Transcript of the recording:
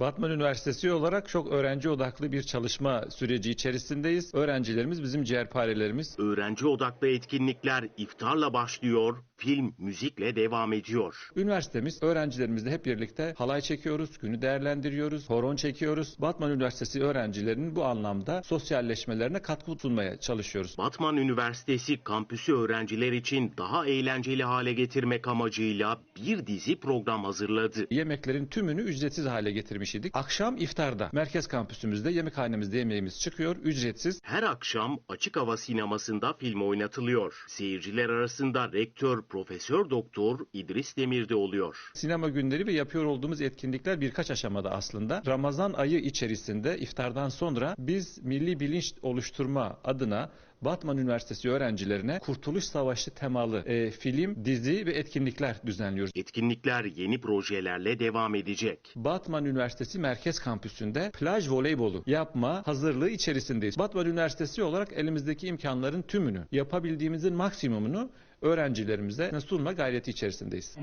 Batman Üniversitesi olarak çok öğrenci odaklı bir çalışma süreci içerisindeyiz. Öğrencilerimiz bizim ciğerparelerimiz. Öğrenci odaklı etkinlikler iftarla başlıyor, film müzikle devam ediyor. Üniversitemiz öğrencilerimizle hep birlikte halay çekiyoruz, günü değerlendiriyoruz, horon çekiyoruz. Batman Üniversitesi öğrencilerinin bu anlamda sosyalleşmelerine katkı sunmaya çalışıyoruz. Batman Üniversitesi kampüsü öğrenciler için daha eğlenceli hale getirmek amacıyla bir dizi program hazırladı. Yemeklerin tümünü ücretsiz hale getirmiş idik. Akşam iftarda merkez kampüsümüzde yemekhanemizde yemeğimiz çıkıyor ücretsiz. Her akşam açık hava sinemasında film oynatılıyor. Seyirciler arasında rektör Profesör Doktor İdris Demir de oluyor. Sinema günleri ve yapıyor olduğumuz etkinlikler birkaç aşamada aslında. Ramazan ayı içerisinde iftardan sonra biz milli bilinç oluşturma adına Batman Üniversitesi öğrencilerine Kurtuluş Savaşı temalı e, film, dizi ve etkinlikler düzenliyoruz. Etkinlikler yeni projelerle devam edecek. Batman Üniversitesi Merkez Kampüsü'nde plaj voleybolu yapma hazırlığı içerisindeyiz. Batman Üniversitesi olarak elimizdeki imkanların tümünü, yapabildiğimizin maksimumunu öğrencilerimize sunma gayreti içerisindeyiz.